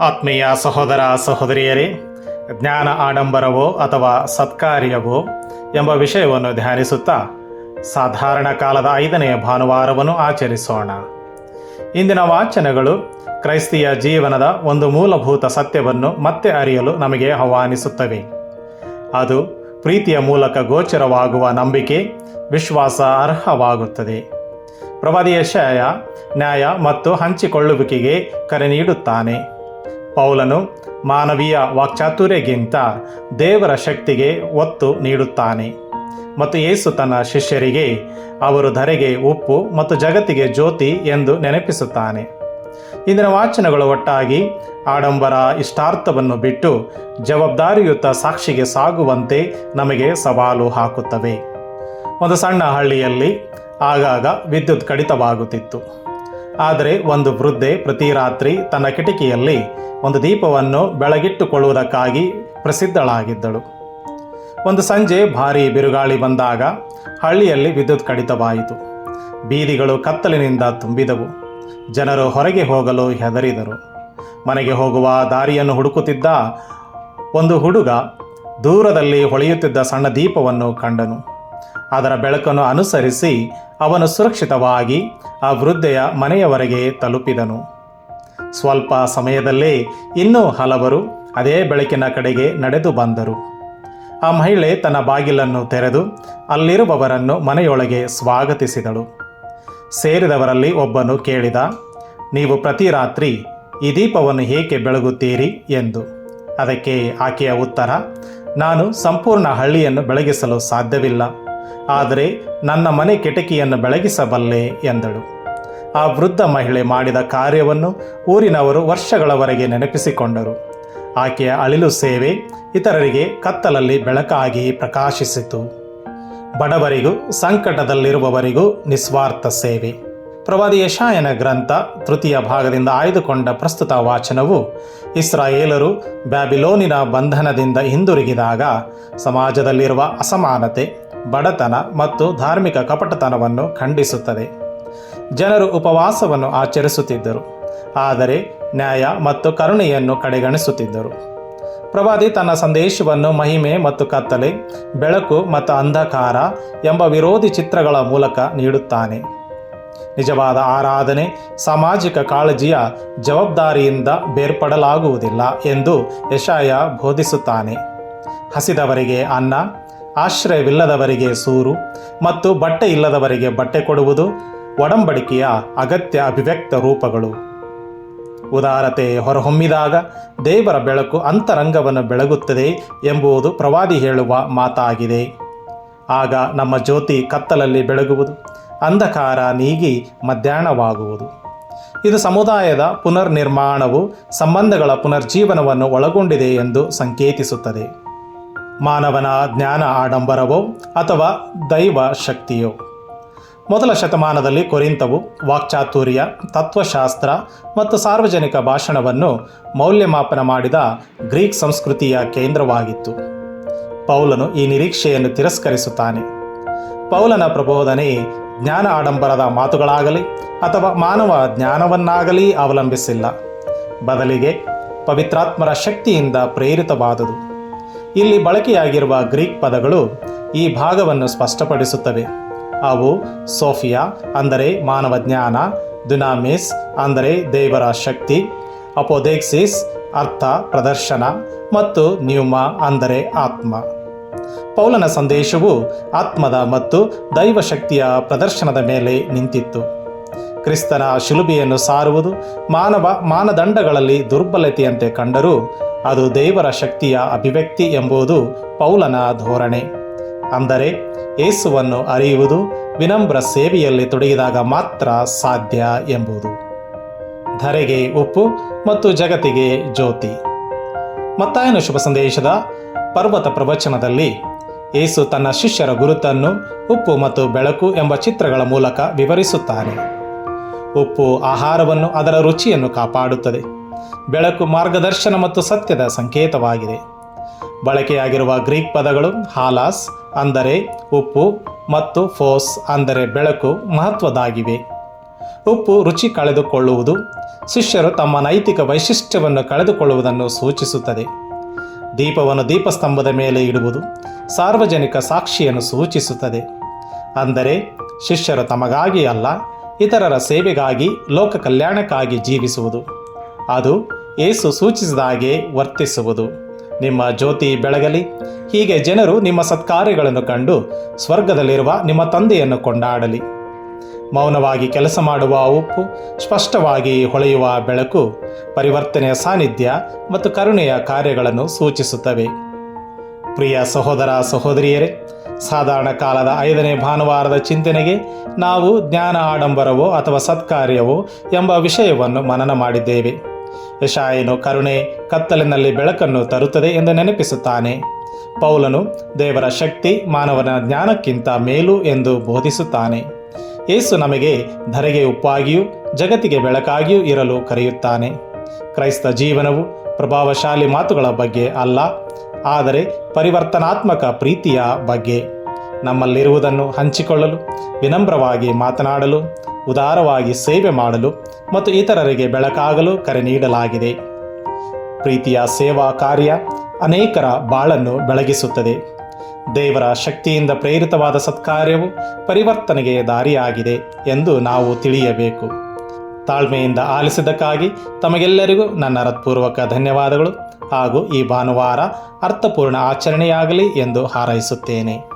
ಆತ್ಮೀಯ ಸಹೋದರ ಸಹೋದರಿಯರೇ, ಜ್ಞಾನ ಆಡಂಬರವೋ ಅಥವಾ ಸತ್ಕಾರ್ಯವೋ ಎಂಬ ವಿಷಯವನ್ನು ಧ್ಯಾನಿಸುತ್ತಾ ಸಾಧಾರಣ ಕಾಲದ ಐದನೆಯ ಭಾನುವಾರವನ್ನು ಆಚರಿಸೋಣ. ಇಂದಿನ ವಾಚನಗಳು ಕ್ರೈಸ್ತಿಯ ಜೀವನದ ಒಂದು ಮೂಲಭೂತ ಸತ್ಯವನ್ನು ಮತ್ತೆ ಅರಿಯಲು ನಮಗೆ ಆಹ್ವಾನಿಸುತ್ತವೆ. ಅದು ಪ್ರೀತಿಯ ಮೂಲಕ ಗೋಚರವಾಗುವ ನಂಬಿಕೆ, ವಿಶ್ವಾಸ ಅರ್ಹವಾಗುತ್ತದೆ. ಪ್ರವಾದಿಯ ಶಯ ನ್ಯಾಯ ಮತ್ತು ಹಂಚಿಕೊಳ್ಳುವಿಕೆಗೆ ಕರೆ ನೀಡುತ್ತಾನೆ. ಪೌಲನು ಮಾನವೀಯ ವಾಕ್ಚಾತುರ್ಯಗಿಂತ ದೇವರ ಶಕ್ತಿಗೆ ಒತ್ತು ನೀಡುತ್ತಾನೆ. ಮತ್ತು ಯೇಸು ತನ್ನ ಶಿಷ್ಯರಿಗೆ ಅವರು ಧರೆಗೆ ಉಪ್ಪು ಮತ್ತು ಜಗತ್ತಿಗೆ ಜ್ಯೋತಿ ಎಂದು ನೆನಪಿಸುತ್ತಾನೆ. ಇಂದಿನ ವಾಚನಗಳು ಒಟ್ಟಾಗಿ ಆಡಂಬರ ಇಷ್ಟಾರ್ಥವನ್ನು ಬಿಟ್ಟು ಜವಾಬ್ದಾರಿಯುತ ಸಾಕ್ಷಿಗೆ ಸಾಗುವಂತೆ ನಮಗೆ ಸವಾಲು ಹಾಕುತ್ತವೆ. ಒಂದು ಸಣ್ಣ ಹಳ್ಳಿಯಲ್ಲಿ ಆಗಾಗ ವಿದ್ಯುತ್ ಕಡಿತವಾಗುತ್ತಿತ್ತು. ಆದರೆ ಒಂದು ವೃದ್ಧೆ ಪ್ರತಿ ರಾತ್ರಿ ತನ್ನ ಕಿಟಕಿಯಲ್ಲಿ ಒಂದು ದೀಪವನ್ನು ಬೆಳಗಿಟ್ಟುಕೊಳ್ಳುವುದಕ್ಕಾಗಿ ಪ್ರಸಿದ್ಧಳಾಗಿದ್ದಳು. ಒಂದು ಸಂಜೆ ಭಾರೀ ಬಿರುಗಾಳಿ ಬಂದಾಗ ಹಳ್ಳಿಯಲ್ಲಿ ವಿದ್ಯುತ್ ಕಡಿತವಾಯಿತು. ಬೀದಿಗಳು ಕತ್ತಲಿನಿಂದ ತುಂಬಿದವು. ಜನರು ಹೊರಗೆ ಹೋಗಲು ಹೆದರಿದರು. ಮನೆಗೆ ಹೋಗುವ ದಾರಿಯನ್ನು ಹುಡುಕುತ್ತಿದ್ದ ಒಂದು ಹುಡುಗ ದೂರದಲ್ಲಿ ಹೊಳೆಯುತ್ತಿದ್ದ ಸಣ್ಣ ದೀಪವನ್ನು ಕಂಡನು. ಅದರ ಬೆಳಕನ್ನು ಅನುಸರಿಸಿ ಅವನು ಸುರಕ್ಷಿತವಾಗಿ ಆ ವೃದ್ಧೆಯ ಮನೆಯವರೆಗೆ ತಲುಪಿದನು. ಸ್ವಲ್ಪ ಸಮಯದಲ್ಲೇ ಇನ್ನೂ ಹಲವರು ಅದೇ ಬೆಳಕಿನ ಕಡೆಗೆ ನಡೆದು ಬಂದರು. ಆ ಮಹಿಳೆ ತನ್ನ ಬಾಗಿಲನ್ನು ತೆರೆದು ಅಲ್ಲಿರುವವರನ್ನು ಮನೆಯೊಳಗೆ ಸ್ವಾಗತಿಸಿದಳು. ಸೇರಿದವರಲ್ಲಿ ಒಬ್ಬನು ಕೇಳಿದ, ನೀವು ಪ್ರತಿ ರಾತ್ರಿ ಈ ದೀಪವನ್ನು ಏಕೆ ಬೆಳಗುತ್ತೀರಿ? ಎಂದು. ಅದಕ್ಕೆ ಆಕೆಯ ಉತ್ತರ, ನಾನು ಸಂಪೂರ್ಣ ಹಳ್ಳಿಯನ್ನು ಬೆಳಗಿಸಲು ಸಾಧ್ಯವಿಲ್ಲ. ಆದರೆ ನನ್ನ ಮನೆ ಕಿಟಕಿಯನ್ನು ಬೆಳಗಿಸಬಲ್ಲೆ ಎಂದಳು. ಆ ವೃದ್ಧ ಮಹಿಳೆ ಮಾಡಿದ ಕಾರ್ಯವನ್ನು ಊರಿನವರು ವರ್ಷಗಳವರೆಗೆ ನೆನಪಿಸಿಕೊಂಡರು. ಆಕೆಯ ಅಳಿಲು ಸೇವೆ ಇತರರಿಗೆ ಕತ್ತಲಲ್ಲಿ ಬೆಳಕಾಗಿ ಪ್ರಕಾಶಿಸಿತು. ಬಡವರಿಗೂ ಸಂಕಟದಲ್ಲಿರುವವರಿಗೂ ನಿಸ್ವಾರ್ಥ ಸೇವೆ. ಪ್ರವಾದಿ ಯಶಾಯನ ಗ್ರಂಥ ತೃತೀಯ ಭಾಗದಿಂದ ಆಯ್ದುಕೊಂಡ ಪ್ರಸ್ತುತ ವಾಚನವು ಇಸ್ರಾಯೇಲರು ಬ್ಯಾಬಿಲೋನಿನ ಬಂಧನದಿಂದ ಹಿಂದಿರುಗಿದಾಗ ಸಮಾಜದಲ್ಲಿರುವ ಅಸಮಾನತೆ, ಬಡತನ ಮತ್ತು ಧಾರ್ಮಿಕ ಕಪಟತನವನ್ನು ಖಂಡಿಸುತ್ತದೆ. ಜನರು ಉಪವಾಸವನ್ನು ಆಚರಿಸುತ್ತಿದ್ದರು, ಆದರೆ ನ್ಯಾಯ ಮತ್ತು ಕರುಣೆಯನ್ನು ಕಡೆಗಣಿಸುತ್ತಿದ್ದರು. ಪ್ರವಾದಿ ತನ್ನ ಸಂದೇಶವನ್ನು ಮಹಿಮೆ ಮತ್ತು ಕತ್ತಲೆ, ಬೆಳಕು ಮತ್ತು ಅಂಧಕಾರ ಎಂಬ ವಿರೋಧಿ ಚಿತ್ರಗಳ ಮೂಲಕ ನೀಡುತ್ತಾನೆ. ನಿಜವಾದ ಆರಾಧನೆ ಸಾಮಾಜಿಕ ಕಾಳಜಿಯ ಜವಾಬ್ದಾರಿಯಿಂದ ಬೇರ್ಪಡಲಾಗುವುದಿಲ್ಲ ಎಂದು ಯಶಾಯ ಬೋಧಿಸುತ್ತಾನೆ. ಹಸಿದವರಿಗೆ ಅನ್ನ, ಆಶ್ರಯವಿಲ್ಲದವರಿಗೆ ಸೂರು ಮತ್ತು ಬಟ್ಟೆ ಇಲ್ಲದವರಿಗೆ ಬಟ್ಟೆ ಕೊಡುವುದು ಒಡಂಬಡಿಕೆಯ ಅಗತ್ಯ ಅಭಿವ್ಯಕ್ತ ರೂಪಗಳು. ಉದಾರತೆ ಹೊರಹೊಮ್ಮಿದಾಗ ದೇವರ ಬೆಳಕು ಅಂತರಂಗವನ್ನು ಬೆಳಗುತ್ತದೆ ಎಂಬುದು ಪ್ರವಾದಿ ಹೇಳುವ ಮಾತಾಗಿದೆ. ಆಗ ನಮ್ಮ ಜ್ಯೋತಿ ಕತ್ತಲಲ್ಲಿ ಬೆಳಗುವುದು. ಅಂಧಕಾರ ನೀಗಿ ಮಧ್ಯಾಹ್ನವಾಗುವುದು. ಇದು ಸಮುದಾಯದ ಪುನರ್ನಿರ್ಮಾಣವು ಸಂಬಂಧಗಳ ಪುನರ್ಜೀವನವನ್ನು ಒಳಗೊಂಡಿದೆ ಎಂದು ಸಂಕೇತಿಸುತ್ತದೆ. ಮಾನವನ ಜ್ಞಾನ ಆಡಂಬರವೋ ಅಥವಾ ದೈವ ಶಕ್ತಿಯೋ? ಮೊದಲ ಶತಮಾನದಲ್ಲಿ ಕೊರಿಂತವು ವಾಕ್ಚಾತುರ್ಯ, ತತ್ವಶಾಸ್ತ್ರ ಮತ್ತು ಸಾರ್ವಜನಿಕ ಭಾಷಣವನ್ನು ಮೌಲ್ಯಮಾಪನ ಮಾಡಿದ ಗ್ರೀಕ್ ಸಂಸ್ಕೃತಿಯ ಕೇಂದ್ರವಾಗಿತ್ತು. ಪೌಲನು ಈ ನಿರೀಕ್ಷೆಯನ್ನು ತಿರಸ್ಕರಿಸುತ್ತಾನೆ. ಪೌಲನ ಪ್ರಬೋಧನೆ ಜ್ಞಾನ ಆಡಂಬರದ ಮಾತುಗಳಾಗಲಿ ಅಥವಾ ಮಾನವ ಜ್ಞಾನವನ್ನಾಗಲಿ ಅವಲಂಬಿಸಿಲ್ಲ. ಬದಲಿಗೆ ಪವಿತ್ರಾತ್ಮರ ಶಕ್ತಿಯಿಂದ ಪ್ರೇರಿತವಾದುದು. ಇಲ್ಲಿ ಬಳಕೆಯಾಗಿರುವ ಗ್ರೀಕ್ ಪದಗಳು ಈ ಭಾಗವನ್ನು ಸ್ಪಷ್ಟಪಡಿಸುತ್ತವೆ. ಅವು ಸೋಫಿಯಾ, ಅಂದರೆ ಮಾನವ ಜ್ಞಾನ, ದುನಾಮಿಸ್, ಅಂದರೆ ದೇವರ ಶಕ್ತಿ, ಅಪೋದೆಕ್ಸಿಸ್, ಅರ್ಥ, ಪ್ರದರ್ಶನ, ಮತ್ತು ನ್ಯೂಮಾ, ಅಂದರೆ ಆತ್ಮ. ಪೌಲನ ಸಂದೇಶವು ಆತ್ಮದ ಮತ್ತು ದೈವಶಕ್ತಿಯ ಪ್ರದರ್ಶನದ ಮೇಲೆ ನಿಂತಿತ್ತು. ಕ್ರಿಸ್ತನ ಶಿಲುಬೆಯನ್ನು ಸಾರುವುದು ಮಾನವ ಮಾನದಂಡಗಳಲ್ಲಿ ದುರ್ಬಲತೆಯಂತೆ ಕಂಡರೂ ಅದು ದೇವರ ಶಕ್ತಿಯ ಅಭಿವ್ಯಕ್ತಿ ಎಂಬುದು ಪೌಲನ ಧೋರಣೆ. ಅಂದರೆ ಯೇಸುವನ್ನು ಅರಿಯುವುದು ವಿನಮ್ರ ಸೇವೆಯಲ್ಲಿ ತೊಡಗಿದಾಗ ಮಾತ್ರ ಸಾಧ್ಯ ಎಂಬುದು. ಧರೆಗೆ ಉಪ್ಪು ಮತ್ತು ಜಗತ್ತಿಗೆ ಜ್ಯೋತಿ. ಮತ್ತಾಯನ ಶುಭ ಸಂದೇಶದ ಪರ್ವತ ಪ್ರವಚನದಲ್ಲಿ ಏಸು ತನ್ನ ಶಿಷ್ಯರ ಗುರುತನ್ನು, ಉಪ್ಪು ಮತ್ತು ಬೆಳಕು ಎಂಬ ಚಿತ್ರಗಳ ಮೂಲಕ ವಿವರಿಸುತ್ತಾನೆ. ಉಪ್ಪು ಆಹಾರವನ್ನು ಅದರ ರುಚಿಯನ್ನು ಕಾಪಾಡುತ್ತದೆ. ಬೆಳಕು ಮಾರ್ಗದರ್ಶನ ಮತ್ತು ಸತ್ಯದ ಸಂಕೇತವಾಗಿದೆ. ಬಳಕೆಯಾಗಿರುವ ಗ್ರೀಕ್ ಪದಗಳು ಹಾಲಾಸ್ ಅಂದರೆ ಉಪ್ಪು ಮತ್ತು ಫೋಸ್ ಅಂದರೆ ಬೆಳಕು ಮಹತ್ವದಾಗಿವೆ. ಉಪ್ಪು ರುಚಿ ಕಳೆದುಕೊಳ್ಳುವುದು ಶಿಷ್ಯರು ತಮ್ಮ ನೈತಿಕ ವೈಶಿಷ್ಟ್ಯವನ್ನು ಕಳೆದುಕೊಳ್ಳುವುದನ್ನು ಸೂಚಿಸುತ್ತದೆ. ದೀಪವನ್ನು ದೀಪಸ್ತಂಭದ ಮೇಲೆ ಇಡುವುದು ಸಾರ್ವಜನಿಕ ಸಾಕ್ಷಿಯನ್ನು ಸೂಚಿಸುತ್ತದೆ. ಅಂದರೆ ಶಿಷ್ಯರು ತಮಗಾಗಿ ಅಲ್ಲ, ಇತರರ ಸೇವೆಗಾಗಿ, ಲೋಕ ಕಲ್ಯಾಣಕ್ಕಾಗಿ ಜೀವಿಸುವುದು. ಅದು ಏಸು ಸೂಚಿಸಿದ ಹಾಗೆ ವರ್ತಿಸುವುದು. ನಿಮ್ಮ ಜ್ಯೋತಿ ಬೆಳಗಲಿ, ಹೀಗೆ ಜನರು ನಿಮ್ಮ ಸತ್ಕಾರ್ಯಗಳನ್ನು ಕಂಡು ಸ್ವರ್ಗದಲ್ಲಿರುವ ನಿಮ್ಮ ತಂದೆಯನ್ನು ಕೊಂಡಾಡಲಿ. ಮೌನವಾಗಿ ಕೆಲಸ ಮಾಡುವ ಉಪ್ಪು ಸ್ಪಷ್ಟವಾಗಿ ಹೊಳೆಯುವ ಬೆಳಕು ಪರಿವರ್ತನೆಯ ಸಾನ್ನಿಧ್ಯ ಮತ್ತು ಕರುಣೆಯ ಕಾರ್ಯಗಳನ್ನು ಸೂಚಿಸುತ್ತವೆ. ಪ್ರಿಯ ಸಹೋದರ ಸಹೋದರಿಯರೇ, ಸಾಧಾರಣ ಕಾಲದ ಐದನೇ ಭಾನುವಾರದ ಚಿಂತನೆಗೆ ನಾವು ಜ್ಞಾನ ಆಡಂಬರವೋ ಅಥವಾ ಸತ್ಕಾರ್ಯವೋ ಎಂಬ ವಿಷಯವನ್ನು ಮನನ ಮಾಡಿದ್ದೇವೆ. ಯಶಾಯನು ಕರುಣೆ ಕತ್ತಲಿನಲ್ಲಿ ಬೆಳಕನ್ನು ತರುತ್ತದೆ ಎಂದು ನೆನಪಿಸುತ್ತಾನೆ. ಪೌಲನು ದೇವರ ಶಕ್ತಿ ಮಾನವನ ಜ್ಞಾನಕ್ಕಿಂತ ಮೇಲು ಎಂದು ಬೋಧಿಸುತ್ತಾನೆ. ಯೇಸು ನಮಗೆ ಧರೆಗೆ ಉಪ್ಪಾಗಿಯೂ ಜಗತ್ತಿಗೆ ಬೆಳಕಾಗಿಯೂ ಇರಲು ಕರೆಯುತ್ತಾನೆ. ಕ್ರೈಸ್ತ ಜೀವನವು ಪ್ರಭಾವಶಾಲಿ ಮಾತುಗಳ ಬಗ್ಗೆ ಅಲ್ಲ, ಆದರೆ ಪರಿವರ್ತನಾತ್ಮಕ ಪ್ರೀತಿಯ ಬಗ್ಗೆ. ನಮ್ಮಲ್ಲಿರುವುದನ್ನು ಹಂಚಿಕೊಳ್ಳಲು, ವಿನಮ್ರವಾಗಿ ಮಾತನಾಡಲು, ಉದಾರವಾಗಿ ಸೇವೆ ಮಾಡಲು ಮತ್ತು ಇತರರಿಗೆ ಬೆಳಕಾಗಲು ಕರೆ ನೀಡಲಾಗಿದೆ. ಪ್ರೀತಿಯ ಸೇವಾ ಕಾರ್ಯ ಅನೇಕರ ಬಾಳನ್ನು ಬೆಳಗಿಸುತ್ತದೆ. ದೇವರ ಶಕ್ತಿಯಿಂದ ಪ್ರೇರಿತವಾದ ಸತ್ಕಾರ್ಯವು ಪರಿವರ್ತನೆಗೆ ದಾರಿಯಾಗಿದೆ ಎಂದು ನಾವು ತಿಳಿಯಬೇಕು. ತಾಳ್ಮೆಯಿಂದ ಆಲಿಸಿದ್ದಕ್ಕಾಗಿ ತಮಗೆಲ್ಲರಿಗೂ ನನ್ನ ಹೃತ್ಪೂರ್ವಕ ಧನ್ಯವಾದಗಳು ಹಾಗೂ ಈ ಭಾನುವಾರ ಅರ್ಥಪೂರ್ಣ ಆಚರಣೆಯಾಗಲಿ ಎಂದು ಹಾರೈಸುತ್ತೇನೆ.